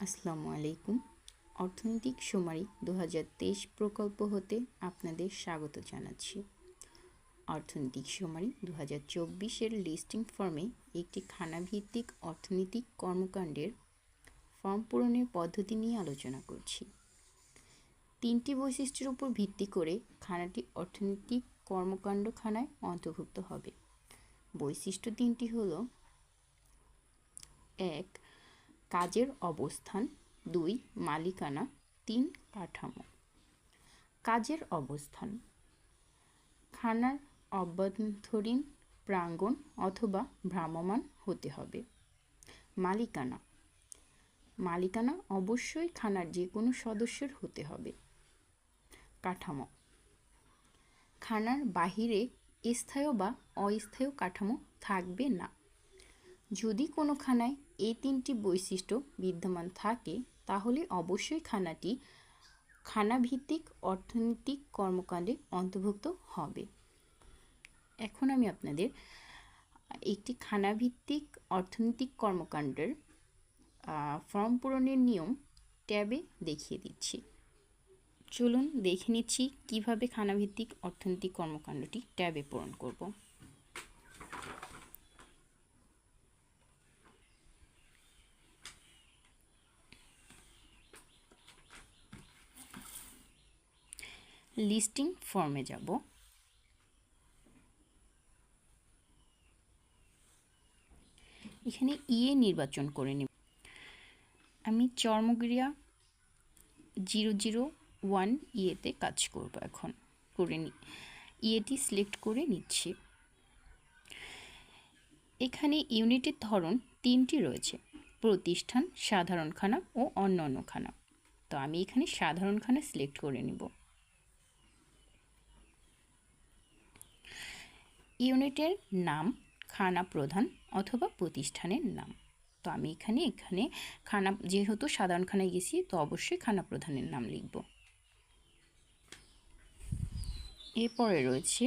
আসসালামু আলাইকুম। অর্থনৈতিক সুমারি দু হাজার তেইশ প্রকল্প হতে আপনাদের স্বাগত জানাচ্ছি। অর্থনৈতিক সুমারি দু হাজার চব্বিশের লিস্টিং ফর্মে একটি খানাভিত্তিক অর্থনৈতিক কর্মকাণ্ডের ফর্ম পূরণের পদ্ধতি নিয়ে আলোচনা করছি। তিনটি বৈশিষ্ট্যের উপর ভিত্তি করে খানাটি অর্থনৈতিক কর্মকাণ্ড খানায় অন্তর্ভুক্ত হবে। বৈশিষ্ট্য তিনটি হলো, এক কাজের অবস্থান, দুই, মালিকানা, তিন, কাঠামো। কাজের অবস্থান। খানার অভ্যন্তরীণ প্রাঙ্গণ অথবা ভ্রাম্যমাণ হতে হবে। মালিকানা। মালিকানা অবশ্যই খানার যে কোনো সদস্যের হতে হবে। কাঠামো। খানার বাহিরে স্থায়ী বা অস্থায়ী কাঠামো থাকবে না। যদি কোনো খানায় এই তিনটি বৈশিষ্ট্য বিদ্যমান থাকে, তাহলে অবশ্যই খানাটি খানাভিত্তিক অর্থনৈতিক কর্মকাণ্ডে অন্তর্ভুক্ত হবে। এখন আমি আপনাদের একটি খানাভিত্তিক অর্থনৈতিক কর্মকাণ্ডের ফর্ম পূরণের নিয়ম ট্যাবে দেখিয়ে দিচ্ছি। চলুন দেখে নিচ্ছি কীভাবে খানাভিত্তিক অর্থনৈতিক কর্মকাণ্ডটি ট্যাবে পূরণ করব। লিস্টিং ফর্মে যাব। এখানে ইয়ে নির্বাচন করে নেব। আমি চর্মক্রিয়া জিরো জিরো ওয়ান ইয়েতে কাজ করব এখন, করে নি। ইয়েটি সিলেক্ট করে নিচ্ছি। এখানে ইউনিটের ধরন তিনটি রয়েছে, প্রতিষ্ঠান সাধারণ খানা ও অন্য অন্য খানা তো আমি এখানে সাধারণ খানা সিলেক্ট করে নিব। ইউনিটের নাম, খানা প্রধান অথবা প্রতিষ্ঠানের নাম। তো আমি এখানে এখানে খানা, যেহেতু সাধারণ খানায় গেছি, তো অবশ্যই খানা প্রধানের নাম লিখব। এরপরে রয়েছে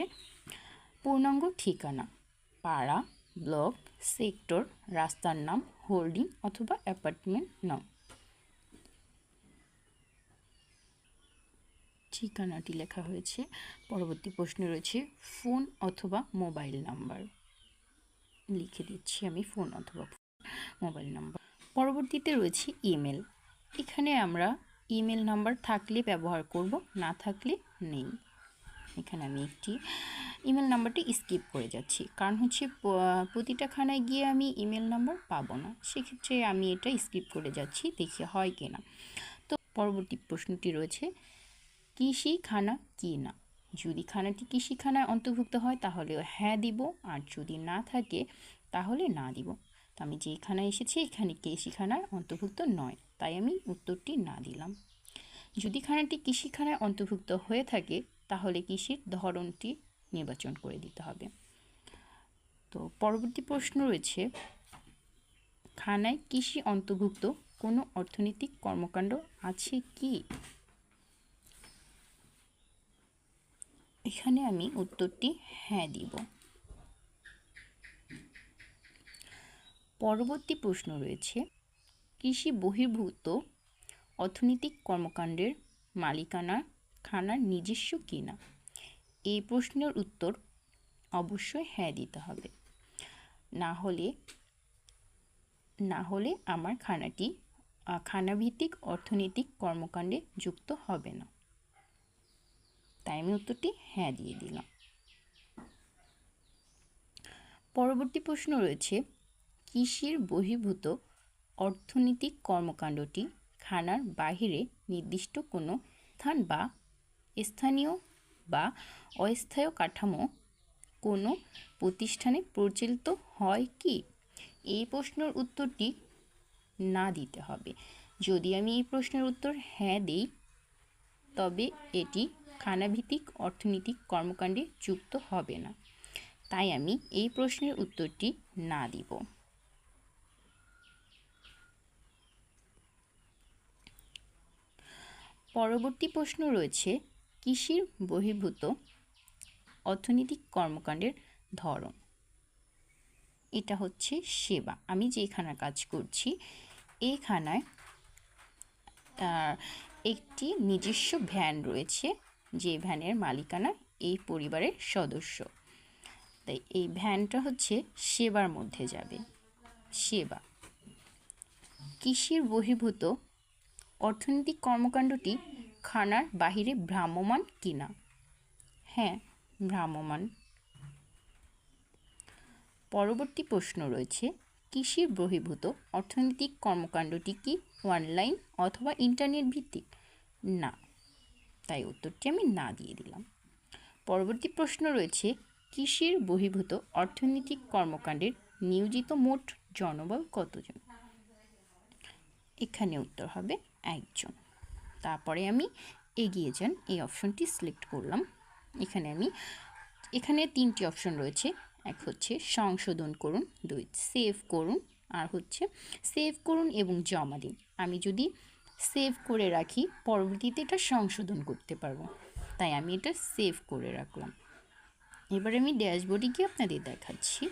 পূর্ণাঙ্গ ঠিকানা, পাড়া, ব্লক, সেক্টর, রাস্তার নাম, হোল্ডিং অথবা অ্যাপার্টমেন্ট নাম। ঠিকানাটি লেখা হয়েছে। পরবর্তী প্রশ্নে রয়েছে, ফোন অথবা মোবাইল নাম্বার। লিখে দিচ্ছি আমি, ফোন অথবা মোবাইল নাম্বার। পরবর্তীতে রয়েছে ইমেল। এখানে আমরা ইমেল নাম্বার থাকলে ব্যবহার করব, না থাকলে নেই। এখানে আমি একটি ইমেল নাম্বারটি স্কিপ করে যাচ্ছি। কারণ হচ্ছে প্রতিটা খানায় গিয়ে আমি ইমেল নাম্বার পাবো না। সেক্ষেত্রে আমি এটা স্কিপ করে যাচ্ছি, দেখি হয় কি না তো পরবর্তী প্রশ্নটি রয়েছে কৃষি খানা কি না। যদি খানাটি কৃষি খানায় অন্তর্ভুক্ত হয় তাহলে হ্যাঁ দিব, আর যদি না থাকে, তাহলে না দিব। তো আমি যেই খানায় এসেছি, এখানে কৃষিখানায় অন্তর্ভুক্ত নয়, তাই আমি উত্তরটি না দিলাম। যদি খানাটি কৃষিখানায় অন্তর্ভুক্ত হয়ে থাকে, তাহলে কৃষির ধরনটি নির্বাচন করে দিতে হবে। তো পরবর্তী প্রশ্ন রয়েছে, খানায় কৃষি অন্তর্ভুক্ত কোনো অর্থনৈতিক কর্মকাণ্ড আছে কি? এখানে আমি উত্তরটি হ্যাঁ দিব। পরবর্তী প্রশ্ন রয়েছে, কৃষি বহির্ভূত অর্থনৈতিক কর্মকাণ্ডের মালিকানা খানার নিজস্ব কিনা? এই প্রশ্নের উত্তর অবশ্যই হ্যাঁ দিতে হবে। না হলে না হলে আমার খানাটি খানাভিত্তিক অর্থনৈতিক কর্মকাণ্ডে যুক্ত হবে না। তাই আমি উত্তরটি হ্যাঁ দিয়ে দিলাম। পরবর্তী প্রশ্ন রয়েছে, কৃষির বহির্ভূত অর্থনৈতিক কর্মকাণ্ডটি খানার বাহিরে নির্দিষ্ট কোনো স্থান বা স্থানীয় বা অস্থায়ী কাঠামো কোনো প্রতিষ্ঠানে প্রচলিত হয় কি? এই প্রশ্নের উত্তরটি না দিতে হবে। যদি আমি এই প্রশ্নের উত্তর হ্যাঁ দিই, তবে এটি খানাভিত্তিক অর্থনৈতিক কর্মকাণ্ডে যুক্ত হবে না। তাই আমি এই প্রশ্নের উত্তরটি না দিব। পরবর্তী প্রশ্ন রয়েছে কৃষির বহির্ভূত অর্থনৈতিক কর্মকাণ্ডের ধরন। এটা হচ্ছে সেবা। আমি যেখানে কাজ করছি এই খানায় আহ, একটি নিজস্ব ভ্যান রয়েছে। যে ভ্যানের মালিকানা এই পরিবারের সদস্য। তাই এই ভ্যানটা হচ্ছে সেবার মধ্যে যাবে। সেবা। কৃষির বহির্ভূত অর্থনৈতিক কর্মকাণ্ডটি খানার বাহিরে ভ্রাম্যমান কিনা? হ্যাঁ ভ্রাম্যমান পরবর্তী প্রশ্ন রয়েছে, কৃষির বহির্ভূত অর্থনৈতিক কর্মকাণ্ডটি কি অনলাইন অথবা ইন্টারনেট ভিত্তিক? না। তাই উত্তরটি আমি না দিয়ে দিলাম। পরবর্তী প্রশ্ন রয়েছে, কৃষির বহির্ভূত অর্থনৈতিক কর্মকাণ্ডের নিয়োজিত মোট জনবল কতজন? এখানে উত্তর হবে একজন। তারপরে আমি এগিয়ে যান, এই অপশনটি সিলেক্ট করলাম। এখানে আমি, এখানে তিনটি অপশন রয়েছে। এক হচ্ছে সংশোধন করুন, দুই সেভ করুন, আর হচ্ছে সেভ করুন এবং জমা দিন। আমি যদি সেভ করে রাখি, পরবর্তীতে এটা সংশোধন করতে পারব। তাই আমি এটা সেভ করে রাখলাম। এবার আমি ড্যাশবোর্ডে গিয়ে আপনাদের দেখাচ্ছি।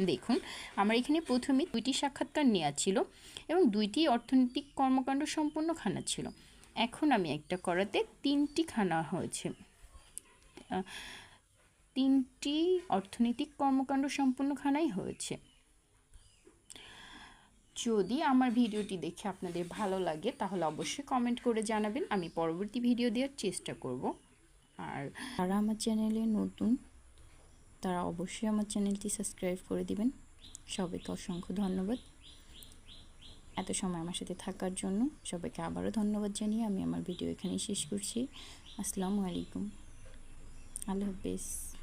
দেখুন, আমার এখানে প্রথমে দুইটি সাক্ষাৎকার নেওয়া ছিল এবং দুইটি অর্থনৈতিক কর্মকাণ্ড সম্পন্ন খানা ছিল। এখন আমি একটা করাতে তিনটি খানা হয়েছে। তিনটি অর্থনৈতিক কর্মকাণ্ড সম্পন্ন খানাই হয়েছে। যদি আমার ভিডিওটি দেখে আপনাদের ভালো লাগে, তাহলে অবশ্যই কমেন্ট করে জানাবেন। আমি পরবর্তী ভিডিও দেওয়ার চেষ্টা করব। আর যারা আমার চ্যানেলে নতুন, তারা অবশ্যই আমার চ্যানেলটি সাবস্ক্রাইব করে দিবেন। সবাইকে অসংখ্য ধন্যবাদ। এত সময় আমার সাথে থাকার জন্য সবাইকে আবারও ধন্যবাদ জানিয়ে আমি আমার ভিডিও এখানেই শেষ করছি। আসসালামু আলাইকুম। আল্লাহ হাফেজ।